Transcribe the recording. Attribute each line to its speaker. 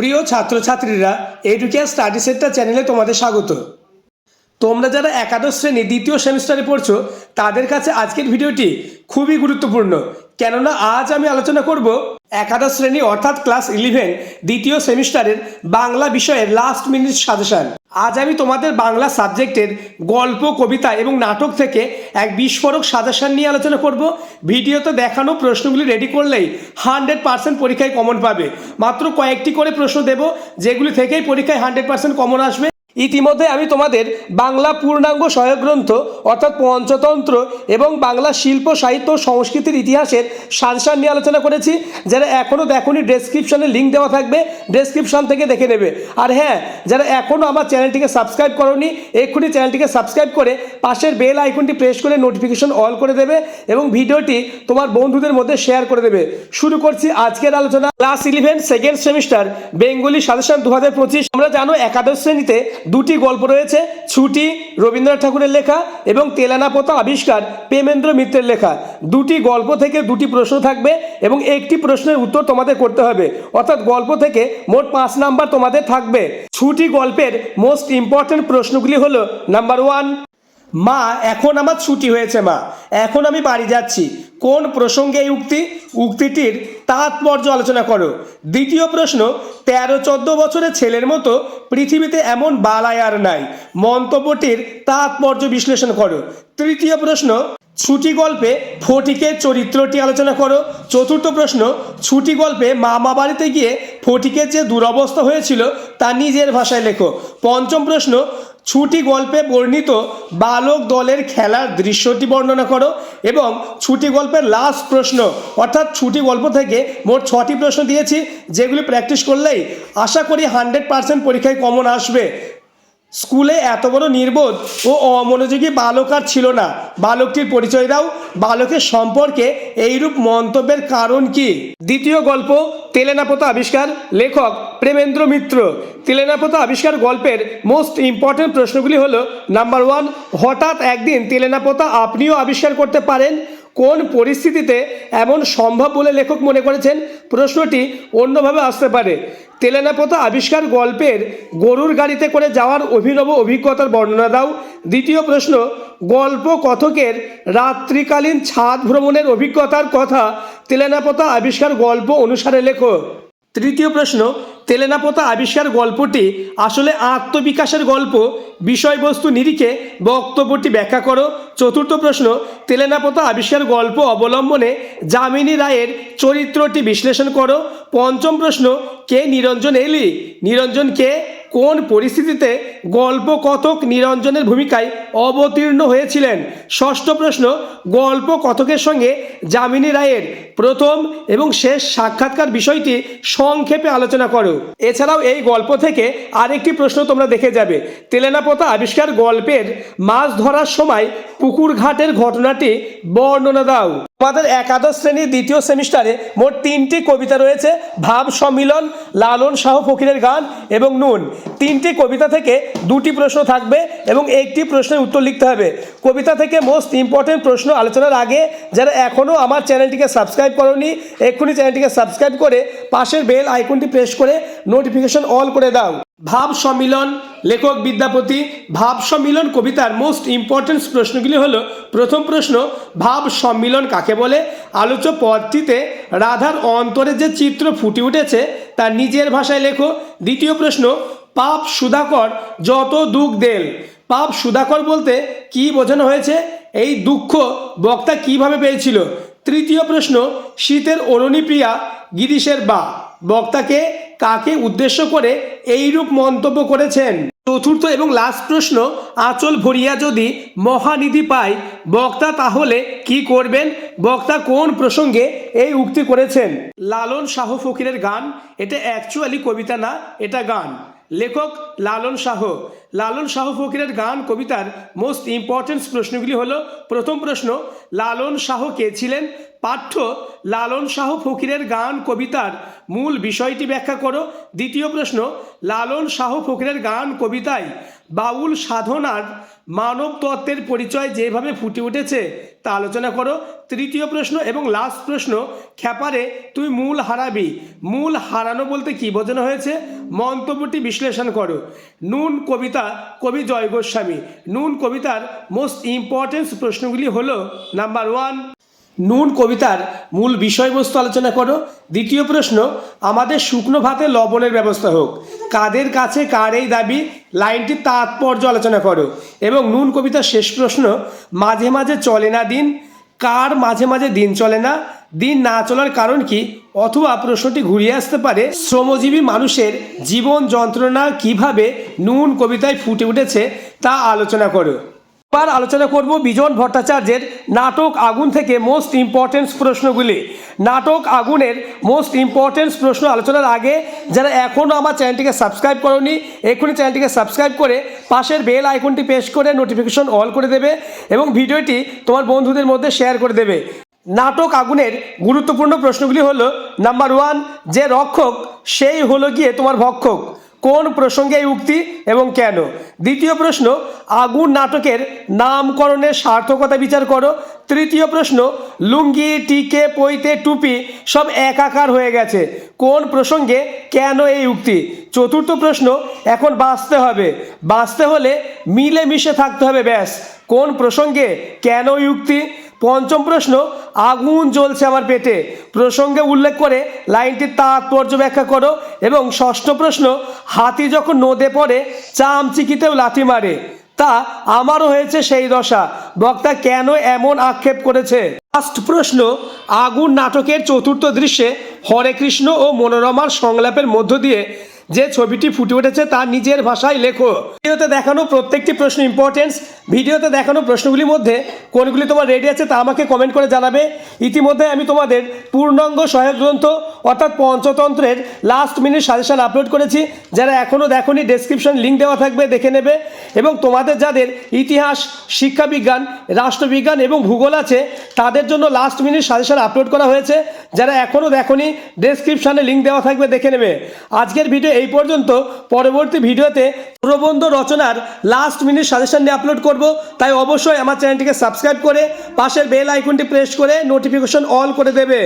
Speaker 1: প্রিয় ছাত্রছাত্রীরা educare study centre চ্যানেলে তোমাদের স্বাগত। তোমরা যারা একাদশ শ্রেণি, দ্বিতীয় সেমিস্টারে পড়ছো, তাদের কাছে আজকের ভিডিওটি খুবই গুরুত্বপূর্ণ। কেননা আজ আমি আলোচনা করব একাদশ শ্রেণি অর্থাৎ ক্লাস ইলেভেন, দ্বিতীয় সেমিস্টারের বাংলা বিষয়ের লাস্ট মিনিট সাজেশন আজ আমি তোমাদের বাংলা সাবজেক্টের গল্প, কবিতা এবং নাটক থেকে এক বিস্ফোরক সাজেশন নিয়ে আলোচনা করব। ভিডিওতে দেখানো প্রশ্নগুলি রেডি করলেই হান্ড্রেড পার্সেন্ট পরীক্ষায় কমন পাবে। মাত্র কয়েকটি করে প্রশ্ন দেব, যেগুলি থেকেই পরীক্ষায় হান্ড্রেড পার্সেন্ট কমন আসবে। ইতিমধ্যে আমি তোমাদের বাংলা পূর্ণাঙ্গ সহায়ক গ্রন্থ অর্থাৎ পঞ্চতন্ত্র এবং বাংলা শিল্প, সাহিত্য সংস্কৃতির ইতিহাসের সাজেশন নিয়ে আলোচনা করেছি, যারা এখনও দেখোনি ডেসক্রিপশানে লিঙ্ক দেওয়া থাকবে ডেসক্রিপশন থেকে দেখে নেবে। আর হ্যাঁ যারা এখনও আমার চ্যানেলটিকে সাবস্ক্রাইব করোনি, এক্ষুনি চ্যানেলটিকে সাবস্ক্রাইব করে পাশের বেল আইকনটি প্রেস করে নোটিফিকেশন অল করে দেবে এবং ভিডিওটি তোমার বন্ধুদের মধ্যে শেয়ার করে দেবে। শুরু করছি আজকের আলোচনা। Class eleven second semester Bengali suggestion দু হাজার পঁচিশ। আমরা জানো একাদশ শ্রেণীতে দুটি গল্প রয়েছে, ছুটি, রবীন্দ্রনাথ ঠাকুরের লেখা এবং তেলানা পোতা আবিষ্কার, প্রেমেন্দ্র মিত্রের লেখা। দুটি গল্প থেকে দুটি প্রশ্ন থাকবে এবং একটি প্রশ্নের উত্তর তোমাদের করতে হবে। অর্থাৎ গল্প থেকে মোট পাঁচ নাম্বার তোমাদের থাকবে। ছুটি গল্পের মোস্ট ইম্পর্টেন্ট প্রশ্নগুলি হলো নাম্বার ওয়ান মা, এখন আমার ছুটি হয়েছে, মা। এখন আমি বাড়ি যাচ্ছি। কোন প্রসঙ্গে এই উক্তি? উক্তিটির তাৎপর্য আলোচনা করো। দ্বিতীয় প্রশ্ন, তেরো চোদ্দ বছরের ছেলের মতো পৃথিবীতে এমন বালায় আর নাই। মন্তব্যটির তাৎপর্য বিশ্লেষণ করো। তৃতীয় প্রশ্ন, ছুটি গল্পে ফটিকের চরিত্রটি আলোচনা করো। চতুর্থ প্রশ্ন, ছুটি গল্পে মামা বাড়িতে গিয়ে ফটিকের যে দুরবস্থা হয়েছিল তা নিজের ভাষায় লেখো। পঞ্চম প্রশ্ন ছুটি গল্পে বর্ণিত বালক দলের খেলার দৃশ্যটি বর্ণনা করো এবং ছুটি গল্পের লাস্ট প্রশ্ন, অর্থাৎ ছুটি গল্প থেকে মোট ছটি প্রশ্ন দিয়েছি, যেগুলি প্র্যাকটিস করলেই আশা করি হান্ড্রেড পার্সেন্ট পরীক্ষায় কমন আসবে। স্কুলে এত বড় নির্বোধ ও অমনোযোগী বালক আর ছিল না। বালকটির পরিচয় দাও। বালকের সম্পর্কে এইরূপ মন্তব্যের কারণ কি? দ্বিতীয় গল্প, তেলেনাপোতা আবিষ্কার, লেখক প্রেমেন্দ্র মিত্র। তেলেনাপোতা আবিষ্কার গল্পের মোস্ট ইম্পর্টেন্ট প্রশ্নগুলি হলো নাম্বার ওয়ান হঠাৎ একদিন তেলেনাপোতা আপনিও আবিষ্কার করতে পারেন? কোন পরিস্থিতিতে এমন সম্ভব বলে লেখক মনে করেছেন? প্রশ্নটি অন্যভাবে আসতে পারে। তেলেনাপোতা আবিষ্কার গল্পের গরুর গাড়িতে করে যাওয়ার অভিনব অভিজ্ঞতার বর্ণনা দাও। দ্বিতীয় প্রশ্ন গল্প কথকের রাত্রিকালীন ছাদ ভ্রমণের অভিজ্ঞতার কথা তেলেনাপোতা আবিষ্কার গল্প অনুসারে লেখো। তৃতীয় প্রশ্ন, তেলেনাপোতা আবিষ্কার গল্পটি আসলে আত্মবিকাশের গল্প, বিষয়বস্তু নিরিখে বক্তব্যটি ব্যাখ্যা করো। চতুর্থ প্রশ্ন, তেলেনাপোতা আবিষ্কার গল্প অবলম্বনে যামিনী রায়ের চরিত্রটি বিশ্লেষণ করো। পঞ্চম প্রশ্ন, কে নিরঞ্জন এলি? নিরঞ্জন কে? কোন পরিস্থিতিতে গল্প কথক নিরঞ্জনের ভূমিকায় অবতীর্ণ হয়েছিলেন? ষষ্ঠ প্রশ্ন গল্প কথকের সঙ্গে যামিনী রায়ের প্রথম এবং শেষ সাক্ষাৎকার বিষয়টি সংক্ষেপে আলোচনা করো। এছাড়াও এই গল্প থেকে আরেকটি প্রশ্ন তোমরা দেখে যাবে। তেলেনাপোতা আবিষ্কার গল্পের মাছ ধরার সময় পুকুর ঘাটের ঘটনাটি বর্ণনা দাও। আমাদের একাদশ শ্রেণির দ্বিতীয় সেমিস্টারে মোট তিনটি কবিতা রয়েছে। ভাব, সম্মিলন, লালন, শাহ ফকিরের গান এবং নুন। তিনটি কবিতা থেকে দুটি প্রশ্ন থাকবে এবং একটি প্রশ্নের উত্তর লিখতে হবে। কবিতা থেকে মোস্ট ইম্পর্টেন্ট প্রশ্ন আলোচনার আগে যারা এখনও আমার চ্যানেলটিকে সাবস্ক্রাইব করনি, এক্ষুনি চ্যানেলটিকে সাবস্ক্রাইব করে পাশের বেল আইকনটি প্রেস করে নোটিফিকেশন অল করে দাও। ভাব সম্মিলন লেখক বিদ্যাপতি ভাব সম্মিলন কবিতার মোস্ট ইম্পর্টেন্ট প্রশ্নগুলি হল, প্রথম প্রশ্ন ভাব সম্মিলন কাকে বলে? আলোচ্য পদটিতে রাধার অন্তরে যে চিত্র ফুটে উঠেছে, তা নিজের ভাষায় লেখো। দ্বিতীয় প্রশ্ন, পাপ সুধাকর যত দুঃখ দেল। পাপ সুধাকর বলতে কি বোঝানো হয়েছে? এই দুঃখ বক্তা কীভাবে পেয়েছিল? তৃতীয় প্রশ্ন, শীতের অরণিপ্রিয়া গিরিশের বা। বক্তাকে কাকে উদ্দেশ্য করে এইরূপ মন্তব্য করেছেন? চতুর্থ এবং লাস্ট প্রশ্ন, আঁচল ভরিয়া যদি মহানিধি পায়, বক্তা তাহলে কি করবেন? বক্তা কোন প্রসঙ্গে এই উক্তি করেছেন? লালন শাহ ফকিরের গান, এটা অ্যাকচুয়ালি কবিতা না, এটা গান। লেখক লালন শাহ। লালন শাহ ফকিরের গান, কবিতার মোস্ট ইম্পর্টেন্ট প্রশ্নগুলি হলো, প্রথম প্রশ্ন, লালন শাহ কে ছিলেন? পাঠ্য লালন শাহ ফকিরের গান, কবিতার মূল বিষয়টি ব্যাখ্যা করো। দ্বিতীয় প্রশ্ন, লালন শাহ ফকিরের গান, কবিতায় বাউল সাধনার মানব তত্ত্বের পরিচয় যেভাবে ফুটে উঠেছে তা আলোচনা করো। তৃতীয় প্রশ্ন এবং লাস্ট প্রশ্ন, খ্যাপারে তুই মূল হারাবি। মূল হারানো বলতে কি বোঝানো হয়েছে? মন্তব্যটি বিশ্লেষণ করো। নুন কবিতা, কবি জয় গোস্বামী। নুন কবিতার মোস্ট ইম্পর্টেন্স প্রশ্নগুলি হলো নাম্বার ওয়ান নুন কবিতার মূল বিষয়বস্তু আলোচনা করো। দ্বিতীয় প্রশ্ন, আমাদের শুকনো ভাতে লবণের ব্যবস্থা হোক। কাদের কাছে কার এই দাবি? লাইনটির তাৎপর্য আলোচনা করো। এবং নুন কবিতার শেষ প্রশ্ন, মাঝে মাঝে চলে না দিন, কার মাঝে মাঝে দিন চলে না? দিন না চলার কারণ কি? অথবা প্রশ্নটি ঘুরিয়ে আসতে পারে, শ্রমজীবী মানুষের জীবন যন্ত্রণা কীভাবে নুন কবিতায় ফুটে উঠেছে তা আলোচনা করো। এবার আলোচনা করব বিজন ভট্টাচার্যের নাটক আগুন থেকে মোস্ট ইম্পর্টেন্স প্রশ্নগুলি। নাটক আগুনের মোস্ট ইম্পর্টেন্স প্রশ্ন আলোচনার আগে যারা এখনও আমার চ্যানেলটিকে সাবস্ক্রাইব করনি এখনই চ্যানেলটিকে সাবস্ক্রাইব করে পাশের বেল আইকনটি প্রেস করে নোটিফিকেশন অল করে দেবে এবং ভিডিওটি তোমার বন্ধুদের মধ্যে শেয়ার করে দেবে। নাটক আগুনের গুরুত্বপূর্ণ প্রশ্নগুলি হলো নাম্বার ওয়ান যে রক্ষক, সেই হলো গিয়ে তোমার ভক্ষক। কোন প্রসঙ্গে এই উক্তি এবং কেন? দ্বিতীয় প্রশ্ন, আগুন নাটকের নামকরণের সার্থকতা বিচার করো। তৃতীয় প্রশ্ন, লুঙ্গি, টিকে পইতে টুপি সব একাকার হয়ে গেছে। কোন প্রসঙ্গে কেন এই উক্তি? চতুর্থ প্রশ্ন, এখন বাঁচতে হবে। বাঁচতে হলে মিলে মিশে থাকতে হবে, ব্যাস। কোন প্রসঙ্গে কেন উক্তি? পঞ্চম প্রশ্ন, আগুন জ্বলছে আমার পেটে। প্রসঙ্গে উল্লেখ করে লাইনটির তাৎপর্য ব্যাখ্যা করো এবং ষষ্ঠ প্রশ্ন, হাতি যখন নদে পড়ে, চামচিকিতেও লাথি মারে। তা আমারও হয়েছে সেই দশা। বক্তা কেন এমন আক্ষেপ করেছে? ফার্স্ট প্রশ্ন, আগুন নাটকের চতুর্থ দৃশ্যে হরে কৃষ্ণ ও মনোরমার সংলাপের মধ্য দিয়ে যে ছবিটি ফুটে উঠেছে তার নিজের ভাষায় লেখো। ভিডিওতে দেখানো প্রত্যেকটি প্রশ্ন ইম্পর্টেন্স ভিডিওতে দেখানো প্রশ্নগুলির মধ্যে কোনগুলি তোমার রেডি আছে তা আমাকে কমেন্ট করে জানাবে। ইতিমধ্যে আমি তোমাদের পূর্ণাঙ্গ সহায়ক গ্রন্থ অর্থাৎ পঞ্চতন্ত্রের লাস্ট মিনিট সাজেশন আপলোড করেছি, যারা এখনও দেখোনি ডেসক্রিপশন লিঙ্ক দেওয়া থাকবে, দেখে নেবে। এবং তোমাদের যাদের ইতিহাস, শিক্ষাবিজ্ঞান, রাষ্ট্রবিজ্ঞান এবং ভূগোল আছে, তাদের জন্য লাস্ট মিনিট সাজেশন আপলোড করা হয়েছে। যারা এখনও দেখোনি ডেসক্রিপশানে লিঙ্ক দেওয়া থাকবে, দেখে নেবে। আজকের ভিডিও এই পর্যন্ত। পরবর্তী ভিডিওতে প্রবন্ধ রচনার লাস্ট মিনিট সাজেশন নিয়ে আপলোড করব। তাই অবশ্যই আমার চ্যানেলটিকে সাবস্ক্রাইব করে পাশের বেল আইকনটি প্রেস করে নোটিফিকেশন অল করে দেবে।